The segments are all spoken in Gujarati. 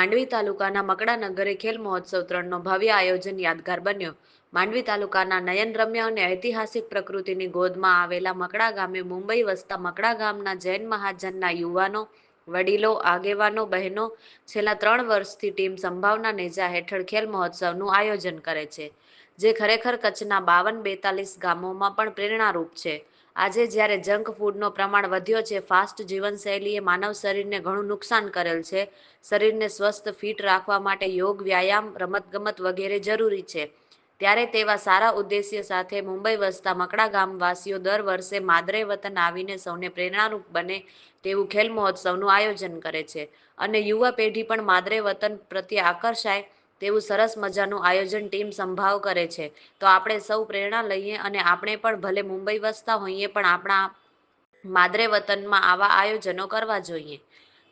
માંડવી તાલુકાના મકડાનગરે ખેલ મહોત્સવ ત્રણનો ભવ્ય આયોજન યાદગાર બન્યો. માંડવી તાલુકાના નયનરમ્ય અને ઐતિહાસિક પ્રકૃતિની ગોદમાં આવેલા મકડા ગામે મુંબઈ વસતા મકડા ગામના જૈન મહાજનના યુવાનો, વડીલો, આગેવાનો, બહેનો છેલ્લા ત્રણ વર્ષથી ટીમ સંભાવના નેજા હેઠળ ખેલ મહોત્સવનું આયોજન કરે છે, જે ખરેખર કચ્છના બાવન બેતાલીસ ગામોમાં પણ પ્રેરણારૂપ છે. આજે જ્યારે જંક ફૂડનો પ્રમાણ વધ્યો છે, ફાસ્ટ જીવનશૈલીએ માનવ શરીરને ઘણું નુકસાન કરેલ છે. શરીરને સ્વસ્થ, ફિટ રાખવા માટે યોગ, વ્યાયામ, રમતગમત વગેરે જરૂરી છે. ત્યારે તેવા સારા ઉદ્દેશ્ય સાથે મુંબઈ વસતા મકડા ગામવાસીઓ દર વર્ષે માદરે વતન આવીને સૌને પ્રેરણારૂપ બને તેવું ખેલ મહોત્સવનું આયોજન કરે છે. અને યુવા પેઢી પણ માદરે વતન પ્રત્યે આકર્ષાય તેવું સરસ મજાનું આયોજન ટીમ સંભાવ કરે છે. તો આપણે સૌ પ્રેરણા લઈએ અને આપણે પણ ભલે મુંબઈ વસતા હોઈએ પણ આપણા માદરે વતનમાં આવા આયોજનો કરવા જોઈએ.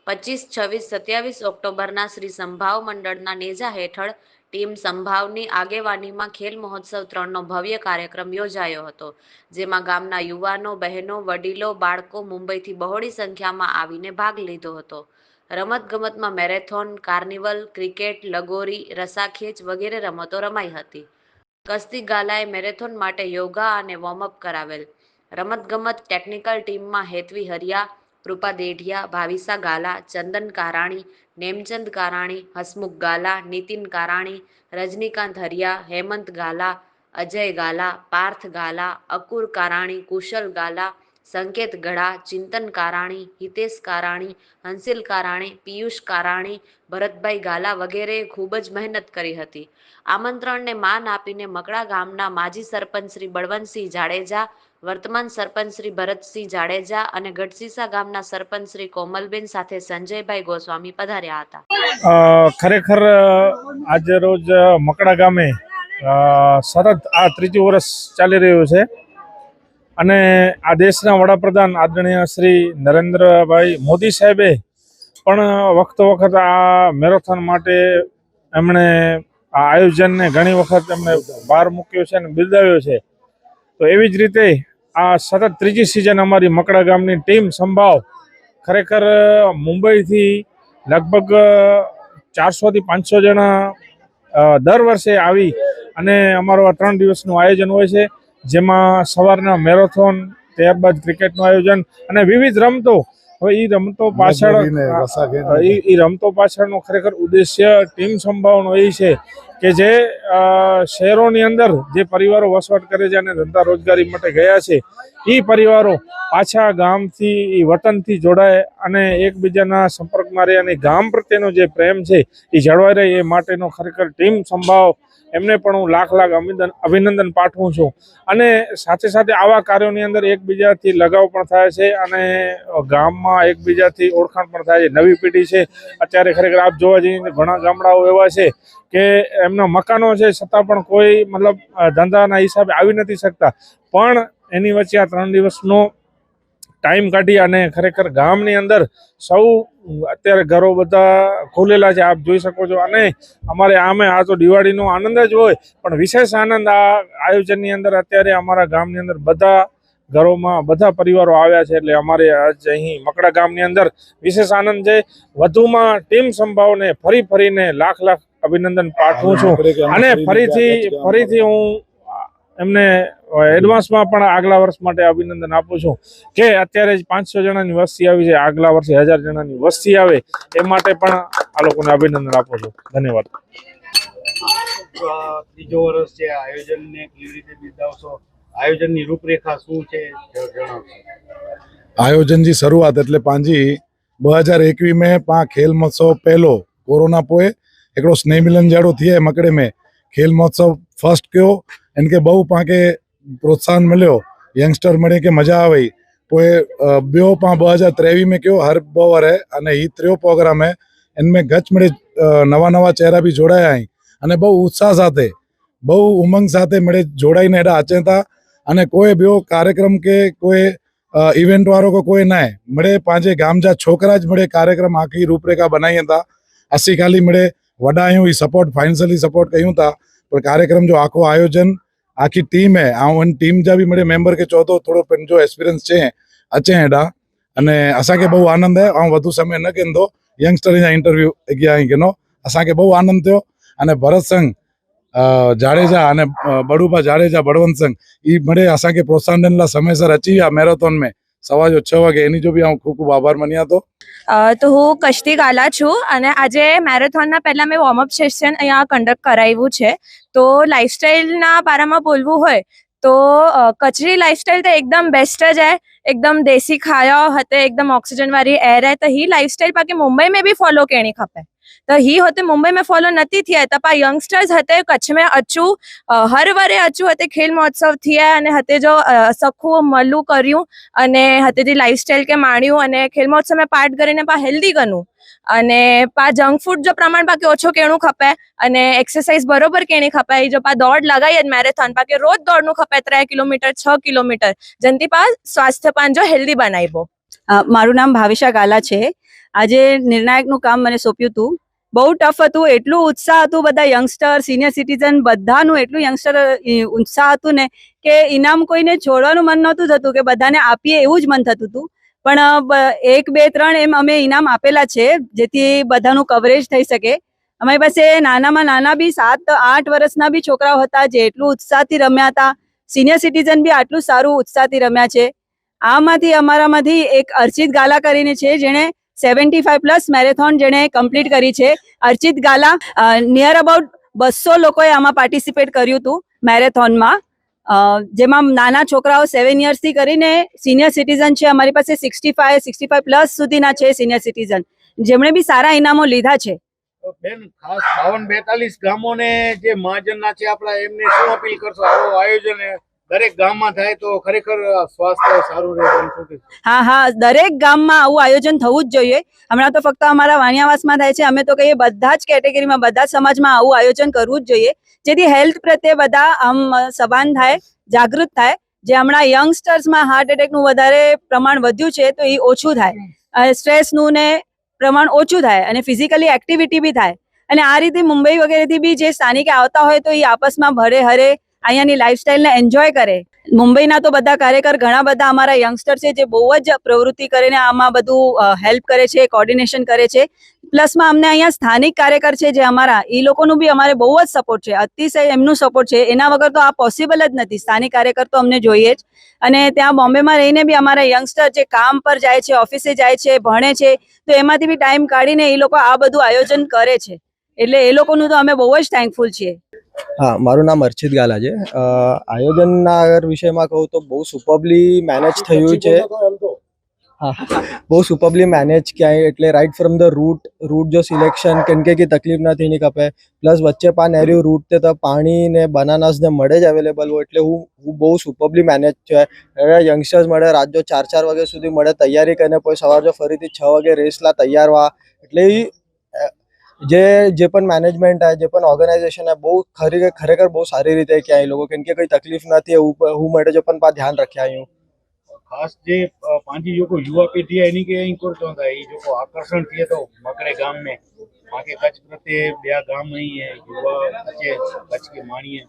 પચીસ, છવ્વીસ, સત્યાવીસ ઓક્ટોબરના શ્રી સંભાવ મંડળના નેજા હેઠળ ટીમ સંભાવની આગેવાનીમાં ખેલ મહોત્સવ ત્રણનો ભવ્ય કાર્યક્રમ યોજાયો હતો, જેમાં ગામના યુવાનો, બહેનો, વડીલો, બાળકો મુંબઈથી બહોળી સંખ્યામાં આવીને ભાગ લીધો હતો. રમતગમતમાં મેરેથોન, કાર્નિવલ, ક્રિકેટ, લગોરી, રસાખેંચ વગેરે રમતો રમાઈ હતી. કસ્તી ગાલાએ મેરેથોન માટે યોગા અને વોર્મઅપ કરાવેલ. રમતગમત ટેકનિકલ ટીમમાં હેતવી હરિયા કૃપા દેઢિયા, ભાવિસા ગાલા, ચંદન કારાણી, નેમચંદ કારાણી, હસમુખ ગાલા, નીતિન કારાણી, રજનીકાંત હરિયા, હેમંત ગાલા, અજય ગાલા, પાર્થ ગાલા, અકુર કારાણી, કુશલ ગાલા સંકેત ગઢા, ચિંતન કારાણી, હિતેશ કારાણી, હંસિલ કારાણી, પિયુષ કારાણી, ભરતભાઈ ગાલા વગેરેએ ખૂબ જ મહેનત કરી હતી. આમંત્રણને માન આપીને મકડા ગામના માજી સરપંચ શ્રી બળવંતસિંહ જાડેજા, વર્તમાન સરપંચ શ્રી ભરતસિંહ જાડેજા અને ગઢસીસા ગામના સરપંચ શ્રી કોમલબેન સાથે સંજયભાઈ ગોસ્વામી પધાર્યા હતા. ખરેખર આજે રોજ મકડા ગામે સતત આ ત્રીજું વર્ષ ચાલી રહ્યું છે. અને આ દેશના વડાપ્રધાન આદરણીય શ્રી નરેન્દ્રભાઈ મોદી સાહેબે પણ વખતો વખત આ મેરેથોન માટે એમણે આ આયોજનને ઘણી વખત એમણે ભાર મૂક્યો છે અને બિરદાવ્યો છે. તો એવી જ રીતે આ સતત ત્રીજી સિઝન અમારી મકડા ગામની ટીમ સંભાવ ખરેખર મુંબઈથી લગભગ ચારસોથી પાંચસો જણા દર વર્ષે આવી અને અમારું આ ત્રણ દિવસનું આયોજન હોય છે. જેમાં સવારના મેરેથોન ત્યારબાદ ક્રિકેટનું આયોજન અને વિવિધ રમતો. હવે એ રમતો પાછળ એ રમતો પાછળનો ખરેખર ઉદ્દેશ્ય ટીમ સંભાવનો એ છે કે જે શહેરોની અંદર જે પરિવારો વસવાટ કરે છે અને ધંધા રોજગારી માટે ગયા છે એ પરિવારો પાછા ગામથી એ વતનથી જોડાય અને એકબીજાના સંપર્કમાં રહે અને ગામ પ્રત્યેનો જે પ્રેમ છે એ જળવાઈ રહે એ માટેનો ખરેખર ટીમ સંભાવ એમને પણ હું લાખ લાખ અભિનંદન અભિનંદન પાઠવું છું. અને સાથે સાથે આવા કાર્યોની અંદર એકબીજાથી લગાવ પણ થાય છે અને ગામમાં એકબીજાથી ઓળખાણ પણ થાય છે. નવી પેઢી છે. અત્યારે ખરેખર આપ જોવા જઈએ ઘણા ગામડાઓ એવા છે કે એમના મકાનો છે, છતાં પણ કોઈ મતલબ ધંધાના હિસાબે આવી નથી શકતા. પણ એની વચ્ચે આ ત્રણ દિવસનો ટાઈમ કાઢી અને ખરેખર ગામની અંદર સૌ અત્યારે ઘરો બધા ખોલેલા છે આપ જોઈ શકો છો. અને અમારે આમે આ તો દિવાળીનો આનંદ જ હોય પણ વિશેષ આનંદ આ આયોજનની અંદર અત્યારે અમારા ગામની અંદર બધા ઘરોમાં બધા પરિવારો આવ્યા છે એટલે અમારે આજ અહીં મકડા ગામની અંદર વિશેષ આનંદ છે. વધુમાં ટીમ સંભાવને ફરી ફરીને લાખ લાખ અભિનંદન પાઠવું છું. અને ફરીથી ફરીથી હું એમને એડવાન્સમાં પણ આગલા વર્ષ માટે અભિનંદન આપું છું કે અત્યારે જ પાંચસો જણાની વસ્તી આવી છે આગલા વર્ષે હજાર જણાની વસ્તી આવે એ માટે પણ આ લોકોને અભિનંદન આપું છું ધન્યવાદ અ, ત્રીજો વર્ષ છે આયોજનને કેવી રીતે બિરદાવશો આયોજનની રૂપરેખા શું છે જ- જણાવશો આયોજન जी શરૂઆત એટલે पंहिंजी ॿ हज़ार एकवीह में पाण खेल महोत्सव पहिलो कोरोना पोइ हिकिड़ो स्नेह मिलन जहिड़ो थिए मकड़े में ખેલ મહોત્સવ ફર્સ્ટ કયો એને કે બહુ પાંકે પ્રોત્સાહન મળ્યો. યંગસ્ટર મળે કે મજા આવી. પોએ ॿियो पाण ॿ हज़ार टेवीह में कयो हर ॿ वर अने हीउ टियों प्रोग्राम है इन में गच मिड़े નવા નવા ચહેરા બી જોડાયા અહીં. અને બહુ ઉત્સાહ સાથે, બહુ ઉમંગ સાથે મળે જોડાઈને એડા અચેતા અને કોઈ બ્યો કાર્યક્રમ કે કોઈ ઇવેન્ટ વાળો કે કોઈ ના મળે પાંજે ગામજા છોકરા જ મળે કાર્યક્રમ આખી રૂપરેખા બનાવી હતા. અસી ખાલી મળે वॾा आहियूं ई सपोर्ट फाइनेंशियली सपोर्ट कयूं था पर कार्यक्रम जो आखो आयोजन आखी टीम आहे ऐं हुन टीम जा बि मुंहिंजे मेंबर खे चओ थो थोरो पंहिंजो एक्सपीरियंस चए अचे हेॾां अने असांखे बहु आनंद आहे ऐं वधू समय न कंदो यंगस्टर जा इंटरव्यू अॻियां ई कंदो असांखे बहु आनंद थियो अने भरत संघ जाडेजा अने बड़ूबा जाडेजा बड़वंत संघ ई मिड़े असांखे प्रोत्साहन ॾियण लाइ समय सर अची विया मैराथन में સવા જો છ વાગે એની જો બી હું ખૂબ ખૂબ આભાર મન્યા તો અ, તો હું કશ્તી ગાલા છું અને આજે મેરેથોનના પહેલાં મેં વોર્મઅપ સેશન અહીંયા કન્ડક્ટ કરાવ્યું છે તો લાઈફસ્ટાઈલના બારામાં બોલવું હોય તો અ, કચરી લાઈફસ્ટાઈલ તો એકદમ બેસ્ટ જ है एकदम देसी खाया हते एकदम ऑक्सीजन वाली एयर है तो ही लाइफस्टाइल पाके मुंबई में भी फॉलो करनी खपे तो ही होते मुंबई में फॉलो नती थी त पा यंगस्टर्स हते कच्छ में अचू अ, हर वरे अचू हते खेल महोत्सव थी अने हते जो अ, सखू मलू કર્યું અને હતે જે લાઈફસ્ટાઈલ કે માણ્યું અને ખેલ મહોત્સવમાં પાર્ટ કરીને પા હેલ્ધી ગનું અને પા જંક ફૂડ જો પ્રમાણ પાકે ઓછો કેણું ખપે અને એક્સરસાઇઝ બરોબર કેણી ખપે ઈ જો પા દોડ લગાઈ જ મેરેથોન પાકે રોજ દોડનું ખપે ત્રણ કિલોમીટર છ કિલોમીટર જનતી પા સ્વાસ્થ્ય પાન જો હેલ્ધી બનાવ્યો અ, મારું નામ ભાવિશા ગાલા છે આજે નિર્ણાયકનું કામ મને સોંપ્યું હતું. બહુ ટફ હતું, એટલું ઉત્સાહ હતું બધા યંગસ્ટર સિનિયર સિટીઝન બધાનું એટલું યંગસ્ટર ઉત્સાહ હતું ને કે ઇનામ કોઈને છોડવાનું મન નહોતું થતું, કે બધાને આપીએ એવું જ મન થતું હતું. પણ એક, બે, ત્રણ એમ અમે ઇનામ આપેલા છે, જેથી બધાનું કવરેજ થઈ શકે. અમારી પાસે નાનામાં નાના બી સાત, આઠ વર્ષના બી છોકરાઓ હતા જે એટલું ઉત્સાહથી રમ્યા હતા. સિનિયર સિટીઝન બી આટલું સારું ઉત્સાહથી રમ્યા છે. આમાંથી, અમારામાંથી એક અર્ચિત ગાલા કરીને છે, જેણે સેવન્ટી ફાઈવ પ્લસ મેરેથોન જેણે કમ્પ્લીટ કરી છે. અર્ચિત ગાલા નિયર અબાઉટ બસો લોકોએ આમાં પાર્ટિસિપેટ કર્યું હતું મેરેથોનમાં. જેમાં નાના છોકરાઓ સેવન યર્સથી કરીને સિનિયર સિટીઝન છે. અમારી પાસે sixty five sixty five plus સુધીના છે સિનિયર સિટીઝન જેમણે બી સારા ઇનામો લીધા છે. બેન, ખાસ બાવન બેતાલીસ ગામોને જે મહાજનના છે, આપણા એમને શું અપીલ કરશો? આવો આયોજન દરેક ગામમાં થાય તો ખરેખર સ્વાસ્થ્ય સારું રહે? હા હા દરેક ગામમાં આવું આયોજન થવું જ જોઈએ. હમણાં તો ફક્ત અમારા વાણિયાવાસમાં થાય છે. અમે તો કહીએ બધા જ કેટેગરીમાં બધા જ સમાજમાં આવું આયોજન કરવું જ જોઈએ. જેથી હેલ્થ પ્રત્યે બધા આમ સભાન થાય જાગૃત થાય. જે હમણાં યંગસ્ટર્સમાં હાર્ટ એટેકનું વધારે પ્રમાણ વધ્યું છે તો એ ઓછું થાય. સ્ટ્રેસનું ને પ્રમાણ ઓછું થાય અને ફિઝિકલી એક્ટિવિટી બી થાય. અને આ રીતે મુંબઈ વગેરેથી બી જે સ્થાનિકે આવતા હોય તો એ આપસમાં ભરે હરે અહીંયાની લાઈફસ્ટાઈલને એન્જોય કરે. મુંબઈના તો બધા કાર્યકર ઘણા બધા અમારા યંગસ્ટર છે જે બહુ જ પ્રવૃત્તિ કરીને આમાં બધું હેલ્પ કરે છે કોર્ડિનેશન કરે છે. પ્લસમાં અમને અહીંયા સ્થાનિક કાર્યકર છે જે અમારા એ લોકોનું બી અમારે બહુ જ સપોર્ટ છે. અતિશય એમનું સપોર્ટ છે. એના વગર તો આ પોસિબલ જ નથી. સ્થાનિક કાર્યકર તો અમને જોઈએ જ. અને ત્યાં બોમ્બેમાં રહીને બી અમારા યંગસ્ટર જે કામ પર જાય છે ઓફિસે જાય છે, ભણે છે, તો એમાંથી બી ટાઈમ કાઢીને એ લોકો આ બધું આયોજન કરે છે. એટલે એ લોકોનું તો અમે બહુ જ થેન્કફુલ છીએ. હા, મારું નામ અર્ચિત ગાલા છે. આયોજનના વિષયમાં કહું તો બહુ સુપરબલી મેનેજ થયું છે. હા, બહુ સુપરબલી મેનેજ ક્યાંય, એટલે right from the root root જો સિલેક્શન કેમ કે તકલીફ નથી ની ખપે પ્લસ વચ્ચે પા નેર્યું રૂટ તે તો પાણી ને બનાનાસ ને મળે જ અવેલેબલ હોય, એટલે હું હું બહુ સુપરબલી મેનેજ છે. હવે યંગસ્ટર્સ મળે, રાત જો ચાર ચાર વાગ્યા સુધી મળે, તૈયારી કરીને, પછી સવાર જો ફરીથી છ વાગે રેસલા તૈયાર વા, એટલે જે જે પણ મેનેજમેન્ટ છે જે પણ ઓર્ગેનાઇઝેશન છે બહુ ખરેખર ખરેખર બહુ સારી રીતે ક્યાં એ લોકો, કેમ કે કોઈ તકલીફ નથી, એવું હું માટે જો પણ ધ્યાન રખ્યા અહીં ખાસ જે પાંચી લોકો યુવા પેઢી એની કે અહીં કરતો એ લોકો આકર્ષણ થયે તો મકડે ગામ में बाकी कच्छ प्रत्ये ॿिया गाम અહીં है युवा अचे कच्छ के माणीए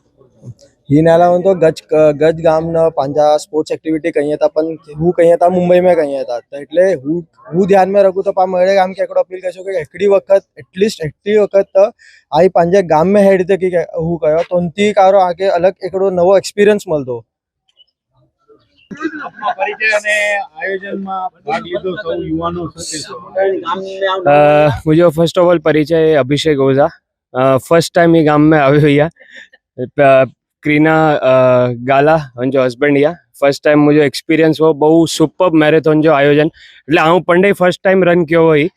ही नाला तो गज गज ગામના પાંજા સ્પોર્ટ્સ એક્ટિવિટી કહીએ હતા પણ હું કહીએ હતા મુંબઈમાં કહીએ હતા તો એટલે હું હું ધ્યાનમાં રાખું તો પા મળે ગામ કે એકડો અપીલ કહીશું કે એકડી વખત એટલીસ્ટ એટલી વખત તો આ પાંજે ગામ में હેડ રીતે કે હું કયો તો ઉનથી કારો આગે અલગ એકડો નવો એક્સપિરિયન્સ મળતો मुझे फर्स्ट ऑफ ऑल परिचय है अभिषेक ओझा फर्स्ट टाइम ये गांव में आए हुई ગાલા જો હસબન્ડ યા ફર્સ્ટ ટાઈમ મુજો એક્સપિરિયન્સ હો બહુ સુપર મેરેથોન જો આયોજન. એટલે હું પંડે ફર્સ્ટ ટાઈમ રન કયો હોય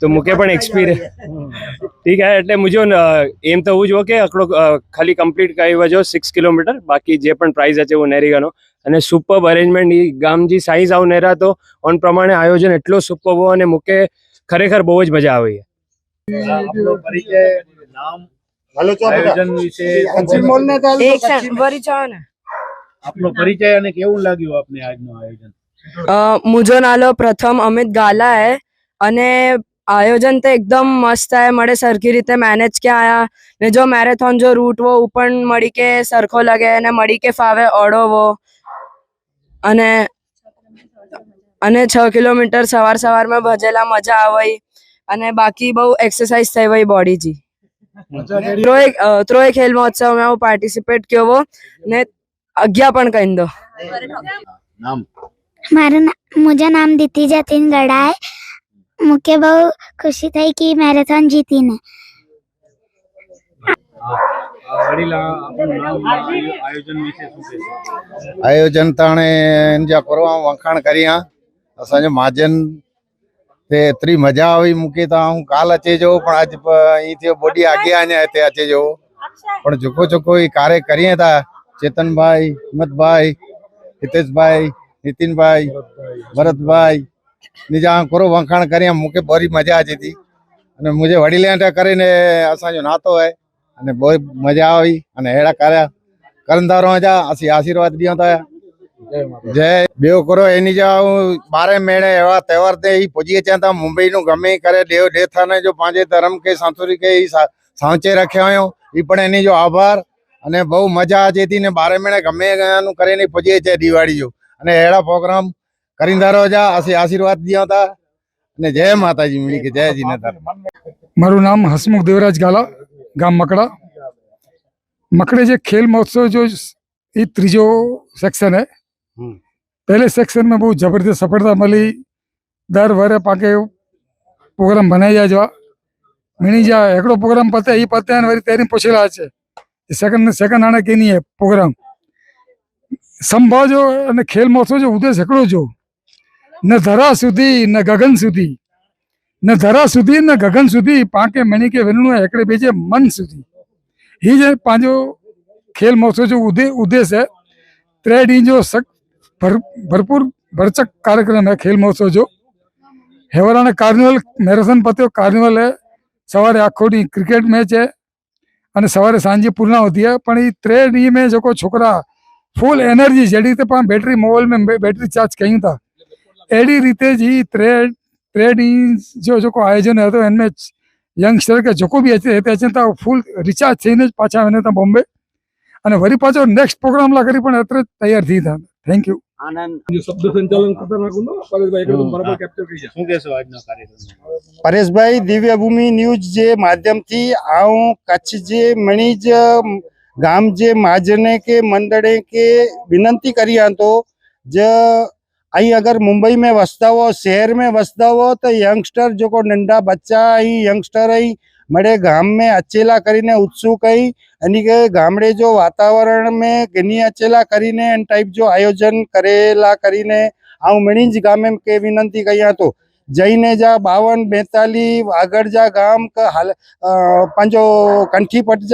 તો મુકે પણ એક્સપિરિયન્સ ઠીક હે, એટલે મુજો એમ તો હું જો કે આકડો ખાલી કમ્પ્લીટ કર્યો જો સિક્સ કિલોમીટર બાકી જે પણ પ્રાઇઝ છે હું નેરીગાનો અને સુપર અરેન્જમેન્ટ ઈ ગામજી સાઈઝ આવ નેરા તો ઓન પ્રમાણે આયોજન એટલો સુપર હો અને મૂકે ખરેખર બહુ જ મજા આવી આપનો પરિચય નામ આયોજન વિશે આપનો પરિચય અને કેવું લાગ્યું આપને આજનું આયોજન अ, मुझो नालो प्रथम अमित गाला है અને આયોજન તો એકદમ મસ્ત હે મળે સરખી રીતે મેનેજ કે આયા ને જો મેરેથોન જો રૂટ વો ऊ पण મળી કે સરખો લગે અને મળી કે ફાવે ઓડો વો અને અને છ કિલોમીટર સવાર સવારમાં ભજેલા મજા આવે. અને બાકી બહુ એક્સરસાઇઝ થઈ હોય બોડીજી. ત્રોય ત્રોય ખેલ મહોત્સવમાં હું પાર્ટિસિપેટ કર્યો ને અગિયાર પણ કહી દો. મારું મુજે નામ દીતિજા તીન ગડાય મુકે બહુ ખુશી થઈ કે મેરેથોન જીતીને. વડીલા આપણું નામ આયોજન વિશે શું કહેશો આયોજન તાણે જ્યાં કરવા વખાણ કર્યા અસાંજો महाजन તે એતરી મજા આવી મૂકી તા હું કાલ અચે જો પણ આજ પ- અહીંથી બોડી આગે આને તે અચે જો પણ જોકો જોકો એ કાર્ય કરીએ તા ચેતનભાઈ હિંમતભાઈ હિતેશભાઈ નીતિનભાઈ ભરતભાઈ નિજા કરો વખાણ કર્યા મૂકે બરી મજા આવી હતી અને મુજે વડીલે કરીને અસાંજો નાતો હે અને બહુ મજા આવી અને હેડા કર્યા કરંદારો હતા આશીર્વાદ ડિયો તા જય બેવ કરો એની જે હું બારે મેળે એવા તહેવાર તે પૂજીએ ત્યાં તા મુંબઈ નું ગમે કરે દેવ દેથાને જો પાંચે ધર્મ કે સાંસુરી કે સા- સાંચે રાખ્યા હોય ઈ પણ એની જો આભાર અને બહુ મજા આજે હતી ને બારે મેળે ગમે ગયાનું કરીને પૂજીએ છે દિવાળી જો. અને એડા પ્રોગ્રામ કરીંદારો જા અસી આશીર્વાદ દિયા તા. અને જય માતાજી મળી કે જય જીનેતર મારું નામ હસમુખ દેવરાજ ગાલા. ગામ મકડા મકડે જે ખેલ महोत्सव जो ये ત્રીજો સેક્શન है हम्म। पहले सेक्शन में बहुत जबरदस्त सफलता मिली દર વરે પાકે પ્રોગ્રામ બનાવી જાય મીણી જા એકડો પ્રોગ્રામ પતે એ પતે અને વળી તેરી પૂછેલા છે સેકન્ડ સેકન્ડ આને કે નહીં પ્રોગ્રામ સંભાવ જો અને ખેલ મહોત્સવ જો ઉદ્દેશ એકડો જો ન ધરા સુધી ન ગગન સુધી ન ધરા સુધી ન ગગન સુધી પાંકે મણી કે વેણું એકડે બેજે મન સુધી ही जे पंहिंजो खेल महोत्सव जो उदे उद्देश्य है त्रे ॾींहं जो सक भर भरपूर भरचक कार्यक्रम है खेल महोत्सव जो हेवराने कार्निवल મેરેથોન પત્યો કાર્નિવલ है સવારે આખો ॾींहुं ક્રિકેટ મેચ है અને સવારે સાંજે પૂર્ણાવતી है પણ એ ત્રે ॾींहं में जेको छोकिरा फुल एनर्जी जहिड़ी રીતે पाण बैटरी मोबाइल में बैटरी चार्ज कयूं था अहिड़ी रीते जी त्रे त्रे ટ્રેડિંग જો जो को आयोजन है तो યંગસ્ટર કે જો કોઈ બી રહેતા છે ત્યાં ફૂલ રિચાર્જ થઈને જ પાછા આવીને ત્યાં બોમ્બે. અને વરી પાછો નેક્સ્ટ પ્રોગ્રામ લા પણ અત્રે તૈયાર થઈ હતા thank you Pareshbhai Divyabhumi news જે માધ્યમથી આવું કચ્છ જે મણી ગામ જે માજને કે મંડળે કે વિનંતી કરી હતો જ અહીં અગર मुंबई में वसता हो शहर में वसता हो तो यंगस्टर जेको नंढा बच्चा અહીં यंगस्टर અહીં મળે ગામ में અચેલા કરીને ઉત્સુક અહીં એની કે ગામડે જો વાતાવરણ में ઘણી અચેલા કરીને એન ટાઈપ જો આયોજન કરેલા કરીને હું મણી જ ગામે કે વિનંતી કહી હતો જઈને જા બાવન બેતાલી આગળ જા ગામ ક હાલ અ, पंहिंजो कंठी पट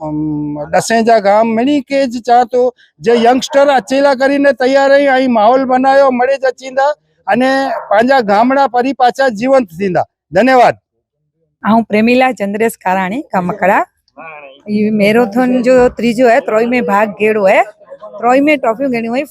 ડસેજા ગામ મણી કે જ ચાહતો જે યંગસ્ટર અચીલા કરીને તૈયાર રહી, અહીં માહોલ બનાવ્યો, મળે જ અચીંદા અને પાંજા ગામડા ફરી પાછા જીવંત થીંદા. ધન્યવાદ. હું પ્રેમીલા ચંદ્રેશ કારાણી, કામકડા. મેરેથોન જો ત્રીજો હે ત્રોય મેં ભાગ ગેડો હે. ત્રોય મેં ટ્રોફી ગણી હોય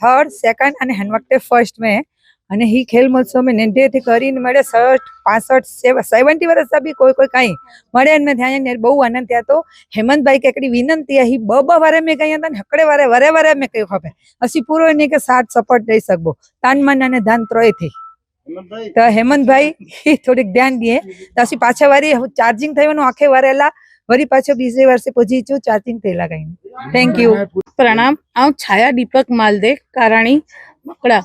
થર્ડ સેકન્ડ અને હેન્ડવર્ક ફર્સ્ટ મેં અને હિ ખેલ મહોત્સવ મેં નેઢેથી કરીને મળે સઠ પાસઠ સેવન્ટી વર્ષ બી કોઈ કોઈ કાંઈ મળે અને ત્યાં ને બહુ આનંદ ત્યાં તો. હેમંતભાઈ કે એકડી વિનંતી હી બ બ વારે મેં કહી હતા ને હકડે વારે વરે વરે મેં કહ્યું ખપે હસી પૂરો નહીં કે સાત સપોર્ટ દઈ શકબો તાન મન અને ધાન ત્રયથી તો હેમંતભાઈ થોડીક ધ્યાન દઈએ તો પછી પાછા વારી ચાર્જિંગ થયું આખે વારેલા વરી પાછો બીજે વર્ષે પહોંચી છું ચાર્જિંગ થયેલા કઈ થેન્ક યુ પ્રણામ. હું છાયા દીપક માલદે કારાણી. મકડા.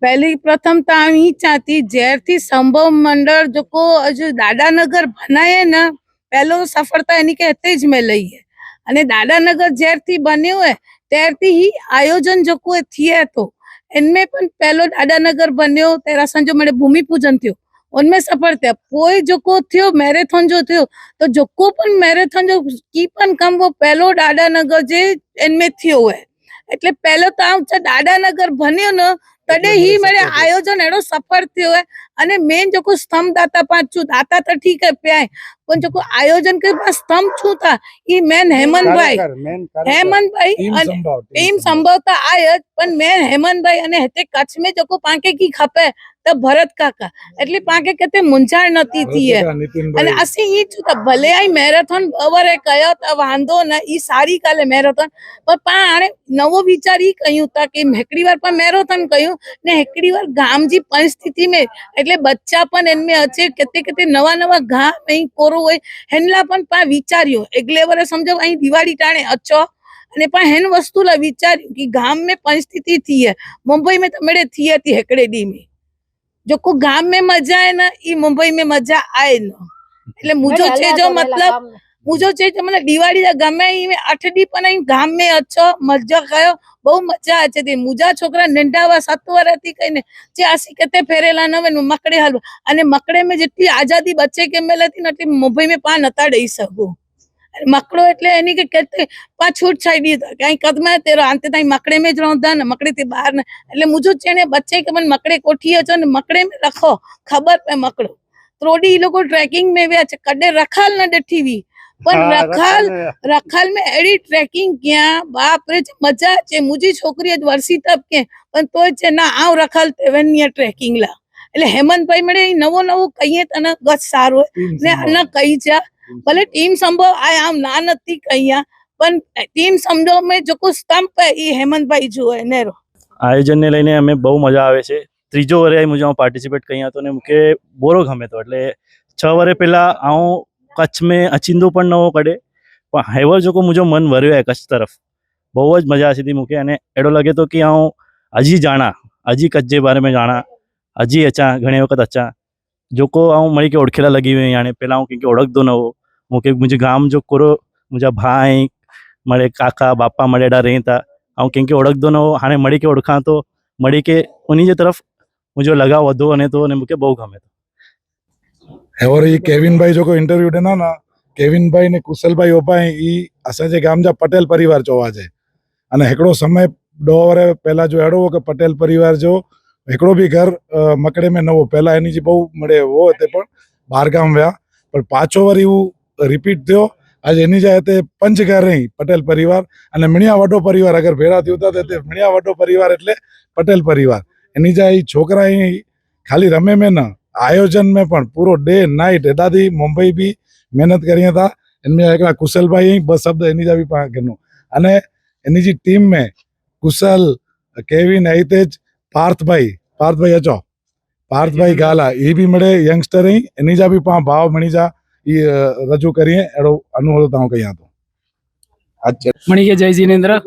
પહેલી પ્રથમ તો અહીં ચાતી ઝેરથી સંભવ મંડળ જો કો હજુ દાદાનગર બનાવે ને, પહેલો સફળતા એની કહેતે જ મેં લઈએ. અને દાદાનગર ઝેરથી બન્યું હે ત્યારથી હી આયોજન જો કોઈ થયે તો. એનમે પણ પહેલો દાદાનગર બન્યો તેરાસન જો મને ભૂમિપૂજન થયું. उनमें सफर थे कोई जो थियो मैराथन जो थियो तो जो को पण मैराथन जो की पण कम वो पहलो डाडा नगर जे इनमें थियो है એટલે પહેલો તો આમ છે દાદાનગર ભન્યો ને તડે હી મારે આયોજન એનો સફળ થયો અને મેન જોકો સ્તંભ દાતા પાંચ છું દાતા તો ઠીક હે પ્યાય પણ જોકો આયોજન કે પાસ સ્તંભ છું તા ઈ મેન હેમંતભાઈ. હેમંતભાઈ અને ટીમ સંભાવતા આય પણ મેન હેમંતભાઈ અને હેતે કચ્છ મે જોકો પાંકે કી ખપે તો ભરત કાકા. એટલે પાંકે કેતે મુંજાણ નતી થી અને અસી ઈ છું તા ભલે આઈ મેરેથોન અવરે કયો તો વાંધો ન ઈ સારી કાલે મેરેથોન. પણ પા આણે નવો વિચાર ઈ કહ્યું તા કે હેકડીવાર પર મેરેથોન કહ્યું ને હેકડીવાર ગામજી પરિસ્થિતિ મે એટલે બચ્ચા પણ એમને હશે કેતે કેતે નવા નવા ઘા અહીં કોરો હોય હેનલા પણ પા વિચાર્યું. એટલે વરે સમજો અહીં દિવાળી ટાણે અચ્છો અને પણ હેન વસ્તુ લા વિચાર્યું કે ગામ મેં પરિસ્થિતિ થી હે મુંબઈ મેં તમડે થી હતી હેકડે દી મેં જો કો ગામ મેં મજા હે ના ઈ મુંબઈ મેં મજા આય ન. એટલે મુજો છે જો મતલબ मुझे चाहिए तो मतलब दिवाली ગમે આઠ દી પણ ગામ મેં અચ્છો મજા કયો બહુ મજા આવે છે તે. મુજા છોકરા નંડાવા સાત વર્ષથી કહીને જે આ શીખતે ફેરેલા ન હોય મકડે હાલવા. અને મકડે મેં જેટલી આઝાદી બચ્ચે કે મેં લેતી નથી મુંબઈ મેં પા નતા દઈ શકું. મકડો એટલે એની કે કહેતે પા છૂટ છાઈ દી કઈ કદમાં તેરો અંતે તાઈ મકડે મેં જ રોંધા ને મકડે થી બહાર ને. એટલે મુજો ચેને બચ્ચે કે મને મકડે કોઠી છો ને મકડે મેં રખો, ખબર પે મકડો. ત્રોડી લોકો ટ્રેકિંગ મેં વ્યા છે. કડે રખાલ ન ડઠી વી. પણ રખલ રખાલ મેં એડી ટ્રેકિંગ ક્યાં? બાપ રે મજા છે. મુજી છોકરીએ જ વરસી તપ કે. પણ તોય છે ના આવ રખાલ તેવન્ય ટ્રેકિંગ લા. એટલે હેમંતભાઈ મળે નવો નવો કહીએ તને ગત સારું ને અને કહી જા. ભલે ટીમ સંભવ આ આમ ના નથી કહીયા. પણ ટીમ સમજો મેં જો કોઈ સ્તંભ એ હેમંતભાઈ જુએ નેરો. આયોજનને લઈને અમે બહુ મજા આવે છે. ત્રીજો વરે મુજબ પાર્ટિસિપેટ કહ્યા તો ને મૂકે બોરો ગમે તો. એટલે છ વરે પહેલાં હું કચ્છ में અચિંદો પણ નવો કડે પણ હેવર જોકો મુજો મન વર્યો હે કચ્છ તરફ બહુ જ મજા આવી હતી મૂકે અને એડો લગે તો કે હું હજી જાણા હજી કચ્છ જે બારે में જાણા હજી અચા ઘણી વખત અચા જોકો હું મળી કે ઓળખેલા લગી हुई हाणे પહેલા હું કંઈક ઓળખતો ન हो મૂકે मुंहिंजे ગામ जो कोरो मुंहिंजा भाई મળે કાકા બાપા મળે એડા રહેતા હું કંઈક ઓળખતો ન हो हाणे મળી કે ઓળખાं તો મળી કે ઉની જે તરફ मुंहिंजो लॻाव वधो वञे थो अने मूंखे બહુ ગમે थो और ये केविन भाई जेको इंटरव्यू ॾिनो न केविन भाई ने कुशल भाई ओपाई ई असांजे गाम जा पटेल परिवार चवा जे अने हिकिड़ो समय ॾह वर पहिला जो अहिड़ो हो कि पटेल परिवार जो हिकिड़ो बि घर अ, मकड़े में न हो પહેલા એની જે બહુ મળે હો તે પણ બહારગામ વિયા પણ પાછો વરી એવું રિપીટ થયો આજે એની જાય તે પંચ ઘર રહી પટેલ પરિવાર અને મિણિયા વડો પરિવાર અગર ભેળા થયું હતા તે મિણિયા વડો પરિવાર એટલે પટેલ પરિવાર એની જાય ઈ છોકરા અહીં ખાલી રમે में न आयोजन में पण पूरो डे नाइट हेॾा थी मुंबई बि महिनत करी था इनमें हिकिड़ा कुशल भाई आहिनि ॿ शब्द इन जा बि पाण गिनो अने इन जी टीम में कुशल केविन हितेज पार्थ भाई पार्थ भाई अचो पार्थ भाई ॻाल्हि आहे इहे बि मिड़े यंगस्टर आहिनि इन जा बि पाण भाव मणी जा इहे रजू करिए अहिड़ो अनुभव तव्हां कयां थो अच्छा मणि के जय जिनेन्द्र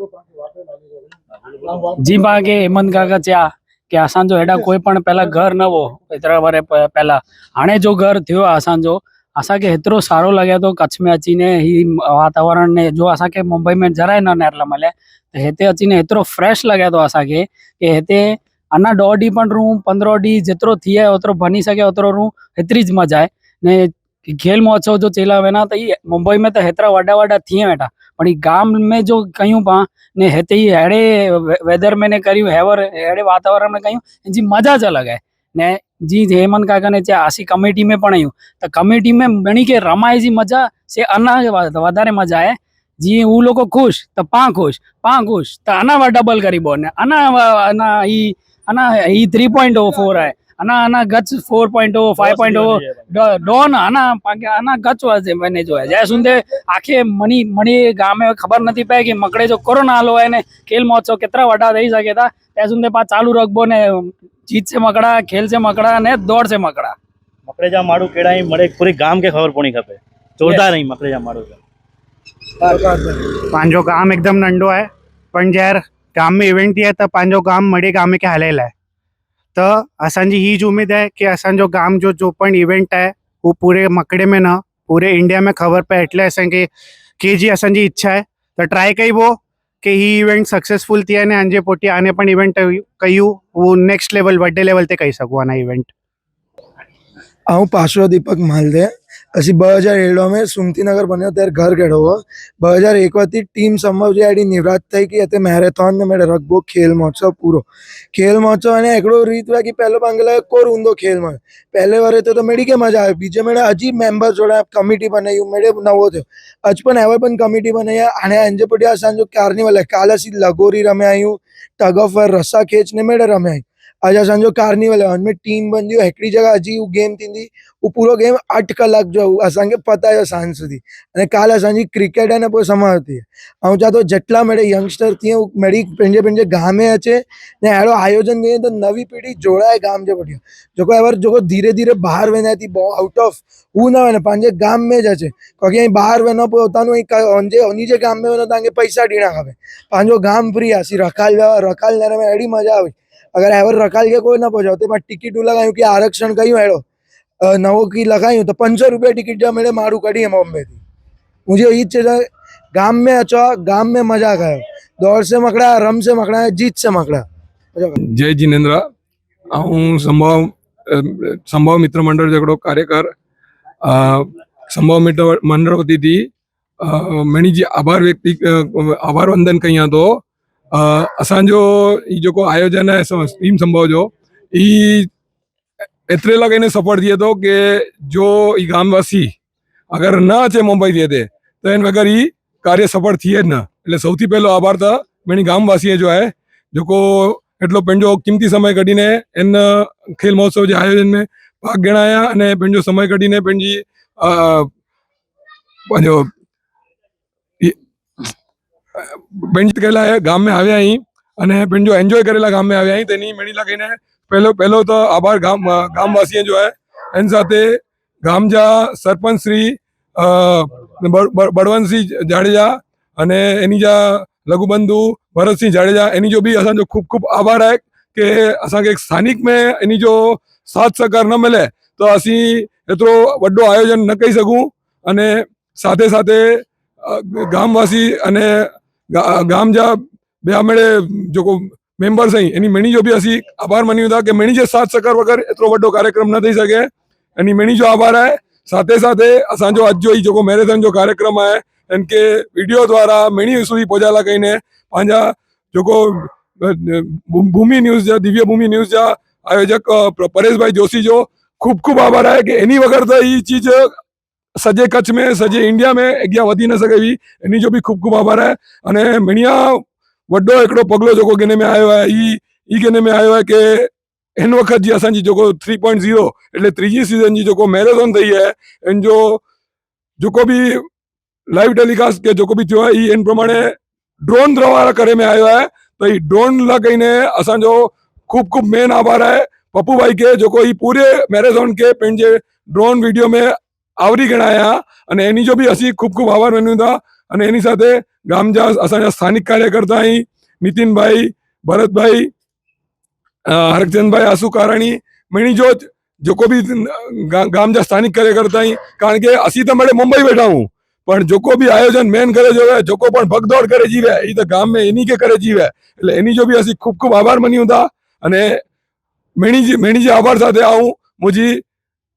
जी पाण खे हेमंत काका चया કે આસાનજો હેડા કોઈ પણ પહેલાં ઘર નવો ઇતરા વરે પહેલાં હાણે જો ઘર થયો આસાનજો આશા કે એટલો સારો લાગ્યા તો કચ્છ में અચીને હી વાતાવરણ ને જો આશા કે મુંબઈ में જરાય ન એટલા મળે તો હેતે અચીને એટલો ફ્રેશ લાગ્યા તો આશા કે કે હેતે આના દોઢી પણ રૂમ પંદર ડી જેટલો થયા ઓતરો બની શકે ઓતરો રૂમ એટલી જ મજા આવે ને कि खेल महोत्सव जो चला हुआ ना तो ये मुंबई में तो हेतरा वाडा वाडा थी बेटा पर गाम में जो कहूँ पा ने हेते ही अड़े वेदर में ने करियो हेवर अड़े वातावरण में कहूँ जी मजा ज अलग है ने जी हेमन काका ने चाहे आसी कमेटी में पढ़ायूं तो कमेटी में घणी के रमाए जी मजा से अना वाधारे मजा आए जी हूँ लोग खुश तो पा खुश पा खुश तो अना डबल करी बोने अना अना ही अना ही थ्री पॉइंट फोर है अञा अञा गच four point O five point O don अञा पाके अञा गच वजे वञे जो आहे जंहिं सुंदे आखे मणी मणी गांव में ख़बर नथी पए कि मकड़े जो कोरोना हलो आहे ने खेल महोत्सव केतिरा वॾा थी सघे था ત્યાં સુધી પા ચાલુ રખબો ને જીત से मकड़ा खेल से मकड़ा ने दौड़ से मकड़ा मकड़े जा माण्हू कहिड़ा आहिनि मड़े पूरे गाम खे ख़बर पवणी खपे जोरदार आहिनि मकड़े जा माण्हू पंहिंजो गाम हिकदमि नंढो आहे पण जंहिं गाम में इवेंट थिए त पंहिंजो गाम मड़े गाम खे हलाइल आहे त असांजी ही उमेद आहे की असांजो गाम जो जो पण इवेंट आहे हू पूरे मकड़े में न पूरे इंडिया में ख़बर पए एटले असांखे की जी असांजी इच्छा आहे त ट्राए कई वो की ही इवेंट सक्सेसफुल थी अने अंजे पोटी आने पण इवेंट कयूं हू नेक्स्ट लेवल वॾे लेवल ते कई सघूं आना इवेंट ऐं पाशो दीपक मालदे પછી બે હજાર એળોમાં સુમતીનગર બન્યો ત્યારે ઘર કેળવો બે હજાર એકથી ટીમ સંભવ આડી નિવરાત થઈ ગઈ હતી મેરેથોન ને મેળે રગબો ખેલ મહોત્સવ પૂરો. ખેલ મહોત્સવ અને એકડો રીત વાગી પહેલો બાંગલા કોર ઊંધો ખેલ મળે પહેલે વરે તો મેળી કે મજા આવે બીજે મેળે હજી મેમ્બર જોડે કમિટી બનાવ્યું મેળે નવો થયો. હજ પણ એવા પણ કમિટી બનાવ્યા. અને અંજે પટિયા સાંજો કાર્નિવલ કાલાસી લગોરી રમ્યા આવ્યું ટગ ઓફ રસા ખેંચને મેળે રમ્યા अॼु असांजो कार्निवल आहे हुनमें टीम बंदी हुई हिकिड़ी जॻह अची हू गेम थींदी हू पूरो गेम अठ कलाक जो असांखे पता पतायो सांझ सुधी अने काल्ह असांजी क्रिकेट आहे न पोइ समावती थी ऐं चवां थो जेतिरा मिड़े यंगस्टर तीअं हू मेड़ी पंहिंजे पंहिंजे गाम में अचे ने अहिड़ो आयोजन कयूं त नवी पीढ़ी जोड़ाए गाम जे पुठियां जेको आहे जेको धीरे धीरे ॿाहिरि वेंदा थी बॉ आउट ऑफ हू न वञे पंहिंजे गाम में ज अचे छोकी ऐं ॿाहिरि वञो पोइ हुतां हुनजे हुन जे गाम में वञो तव्हांखे पैसा ॾियणा खपे पंहिंजो गाम फ्री आहे असीं रखाल विया रखाल नगर में अहिड़ी मज़ा आई अगर एवर रकाल के कोई ना पहुंचाओ मैं टिकट लगायू कि आरक्षण कयूं अड़ो नवो की लगायूं तो पंज सौ रुपया टिकट जा मैंने मारू कढी है बॉम्बे थी मुझे ई चीज गाम में अचो गाम में मजा कयो दौड़ से मकड़ा रम से मकड़ा जीत से मकड़ा જય જીનેન્દ્ર હું સંભવ સંભવ મિત્ર મંડળ ઝઘડો કાર્યકર સંભવ મિત્ર મંડળ વતીથી મેણીજી આભાર વ્યક્તિ આભાર વંદન કહ્યા તો असांजो ही जेको आयोजन आहे स्टीम संभव जो ई एतिरे लाइ इन सपोर्ट थिए थो की जो ही गामवासी अगरि न अचे मुंबई थिए ते त हिन वग़ैरह ई कार्य सफल थिए न એટલે સૌથી પહેલો આભાર તો મેની ગામવાસીએ જો હે જેકો એટલો પંજો કિંમતી સમય કાઢીને એન ખેલ મહોત્સવ જે આયોજનમાં ભાગ ગણાયા અને પંજો સમય કાઢીને પંજી અ પંજો पंहिंजी कयल आहे ગામ में આવ્યા અહીં અને पंहिंजो एंजॉय करेला ગામ में આવ્યા અહીં તેની મેળી લાગીને પહેલો પહેલો તો આભાર ગામ ગામવાસીએ જો आहे એની સાથે ગામ જા સરપંચ શ્રી અ, બ- બ- બળવંતસિંહ જાડેજા અને એની જા લઘુબંધુ ભરતસિંહ જાડેજા એની जो बि असांजो खूब खूब आभार आहे કે असांखे स्थानिक में इन जो साथ सहकार न मिले તો ਅਸੀਂ એતરો વડો આયોજન ન કહી શકું અને સાથે સાથે અ, ગામવાસી અને ગાम जा ॿिया जेको મેમ્બર્સ અહીં, એની મેણી જો બી હસી આભાર માન્યું હતા કે મેણી જે સાથ સકર વગર એટલો ਵੱਡો કાર્યક્રમ ન થઈ શકે. એની મેણી જો આભાર આય સાથે સાથે અસાંજો આજ જો એ જેકો મેરેથોન જો કાર્યક્રમ આય એન કે વીડિયો દ્વારા મેણી સુધી પહોંચાલા કહીને પાંજા જેકો ભૂમિ ન્યૂઝ જા દિવ્ય ભૂમિ ન્યૂઝ જા આયોજક પરેશભાઈ જોશી જો ખૂબ ખૂબ આભાર આય કે એની વગર તો એ ચીજ इन्ही वगैरह त ई चीज सॼे कच्छ में सॼे इंडिया में अॻियां वधी न सघे हुई इन जो बि खूब खूब आभार आहे अने मिणिया वॾो हिकिड़ो पगलो जेको गिने में आयो आहे ई ई गिने में आयो आहे की हिन वक़्त जी असांजी जेको थ्री पॉइंट ज़ीरो એટલે ત્રીજી સિઝન जी जेको મેરેથોન થઈ आहे इन जो जेको बि लाइव टेलीकास्ट के जेको बि थियो आहे ई इन प्रमाणे ड्रोन द्वारा करे में आयो आहे त ई ड्रोन लाइ कईने असांजो खूब खूब मेन आभार आहे पप्पू भाई खे जेको ई पूरे मैरेथोन खे पंहिंजे ड्रोन वीडियो में આવરી ગણાયા અને એની જો બી અસી ખૂબ ખૂબ આભાર માન્યું અને એની સાથે ગામજા અસાના સ્થાનિક કાર્યકર્તા અહીં નીતિનભાઈ, ભરતભાઈ હરકચંદભાઈ, આસુ કારાણી, મણિજોત જોકો બી ગામજા સ્થાનિક કાર્યકર્તા અહીં કારણ કે અસી તો મળે મુંબઈ બેઠા હું. પણ જોકો બી આયોજન મેન કરે જોવે જોકો પણ ભગદોડ કરે જીવે એ તો ગામ મેં એની કે કરે જીવે. એટલે એની જો બી અસી ખૂબ ખૂબ આભાર માન્યું હતા. અને મેણીજી મેણીજી આભાર સાથે આવું મુજી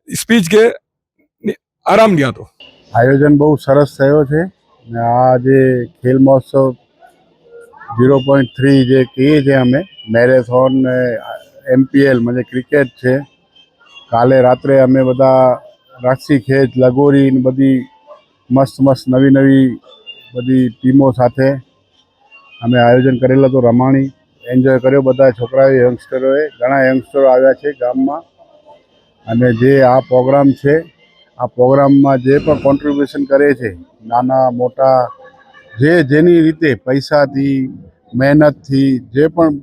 સ્પીચ કે આરામ લ્યા તો. આયોજન બહુ સરસ થયો છે ને આ જે ખેલ મહોત્સવ ઝીરો પોઈન્ટ થ્રી જે કહીએ છીએ અમે, મેરેથોન ને એમપીએલ, મને ક્રિકેટ છે. કાલે રાત્રે અમે બધા રાક્ષી ખેચ, લગોરી ને બધી મસ્ત મસ્ત નવી નવી બધી ટીમો સાથે અમે આયોજન કરેલું હતું, રમાણી. એન્જોય કર્યો બધા છોકરાઓએ યંગસ્ટરોએ ઘણા યંગસ્ટરો આવ્યા છે ગામમાં. અને જે આ પ્રોગ્રામ છે આ પ્રોગ્રામમાં જે પણ કોન્ટ્રીબ્યુશન કરે છે, નાના, મોટા, જે જેની રીતે પૈસાથી, મહેનતથી જે પણ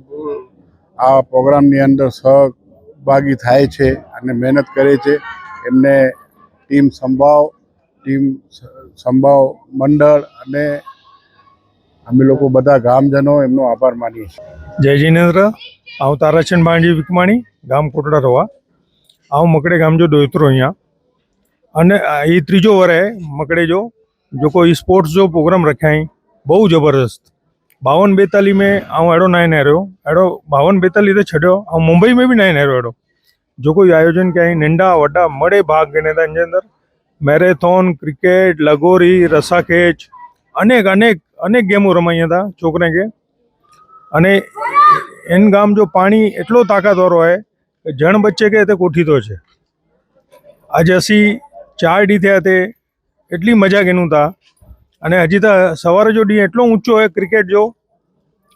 આ પ્રોગ્રામની અંદર સહભાગી થાય છે અને મહેનત કરે છે, એમને ટીમ સંભાવ ટીમ સંભાવ મંડળ અને અમે લોકો બધા ગામજનો એમનો આભાર માનીએ છીએ. જય જીનેન્દ્ર, આવું તારાચંદ ભાણજી વિકમાણી, ગામ કોટડા રવા. આવું મકડે ગામ જો દોયતરો અહીંયા. અને એ ત્રીજો વર હે मकड़े जो जो कोई स्पोर्ट्स जो प्रोग्राम रखे हैं બહુ જબરદસ્ત બાવન બેતાલી મેં હું એડો નાઇન હેર્યો એડો બાવન બેતાલી છડ્યો હું મુંબઈ મેં બી નાઇન હેર્યો એડો. જો કોઈ આયોજન ક્યાંય નંડા વડા, મળે ભાગ ગણેતા એની અંદર, મેરેથોન, ક્રિકેટ, લગોરી, રસાખેચ, અનેક અનેક અનેક ગેમો રમાઈ હતા છોકરા કે. અને એન ગામ જો પાણી એટલો તાકાતવારો હોય કે જણ બચ્ચે કે તે કોઠીતો છે. આજે અસી ચાર ડી થયા તે એટલી મજા કેનું તા. અને હજી તો સવારે જો ડી એટલો ઊંચો હોય ક્રિકેટ જો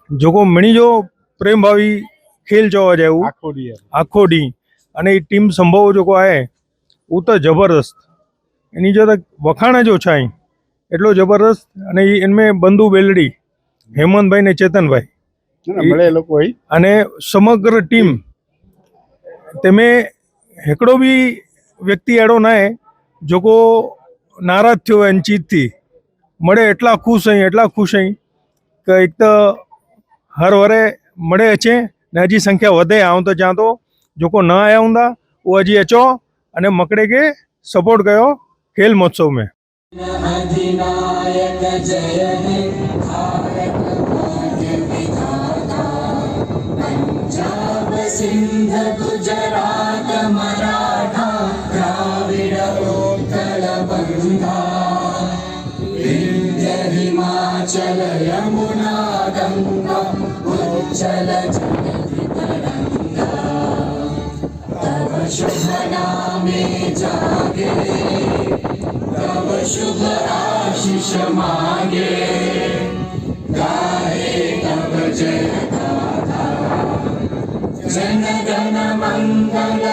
જોકો મણી જો પ્રેમ ભાવી ખેલ જોવા જાય આખો ડી આખો ડી. અને એ ટીમ સંભવ જોકો આવે ઉ તો જબરદસ્ત. એની જો વખાણ જ ઓછા અહીં એટલો જબરદસ્ત. અને એમને બંધુ બેલડી હેમંતભાઈ ને ચેતનભાઈ. અને સમગ્ર ટીમ તમે એકડો બી વ્યક્તિ એડો ના જોકો નારાજ થયો એની ચીજથી, મળે એટલા ખુશ અહીં, એટલા ખુશ અહીં કે એક તો હર વરે મળે છે ને હજી સંખ્યા વધે આવું તો જ્યાં તો જોકો ન આવ્યા ઊંદા ઓ હજી અચો અને મકડે કે સપોર્ટ ગયો ખેલ મહોત્સવ મેં उच्चल जगति तरंगा तव शुभ नामे जागे तव शुभ आशीष मांगे गाहे तव जय गाथा जन गण मंगल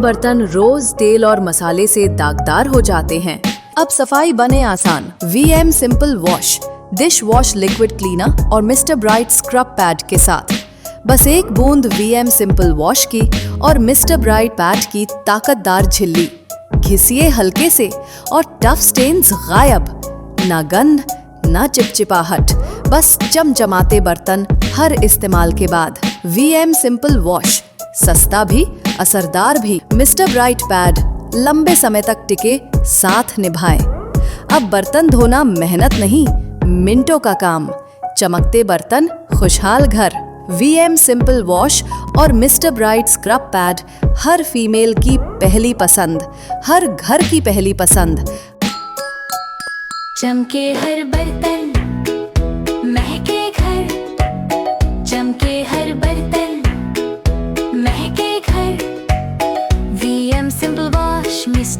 बर्तन रोज तेल और मसाले से दागदार हो जाते हैं। अब सफ़ाई बने आसान। V M simple wash dish wash liquid cleaner और मिस्टर ब्राइट स्क्रब पैड के साथ। बस एक बूंद वी एम सिंपल वॉश की और मिस्टर ब्राइट पैड की ताकतदार झिल्ली। घिसिए हल्के से और टफ स्टेन्स गायब। ना गंध, ना चिपचिपाहट। बस चमचमाते बर्तन हर इस्तेमाल के बाद। वी एम सिंपल वॉश सस्ता भी असरदार भी मिस्टर ब्राइट पैड लंबे समय तक टिके साथ निभाए। अब बर्तन धोना मेहनत नहीं, मिनटों का काम। चमकते बर्तन, खुशहाल घर। वी एम सिंपल वॉश और मिस्टर ब्राइट स्क्रब पैड हर फीमेल की पहली पसंद, हर घर की पहली पसंद। चमके हर बर्तन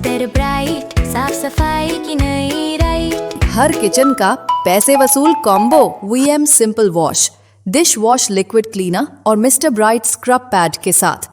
मिस्टर ब्राइट साफ़ सफ़ाई की नई राइट हर किचन का पैसे वसूल combo V M simple wash dish wash liquid cleaner और मिस्टर ब्राइट स्क्रब पैड के साथ।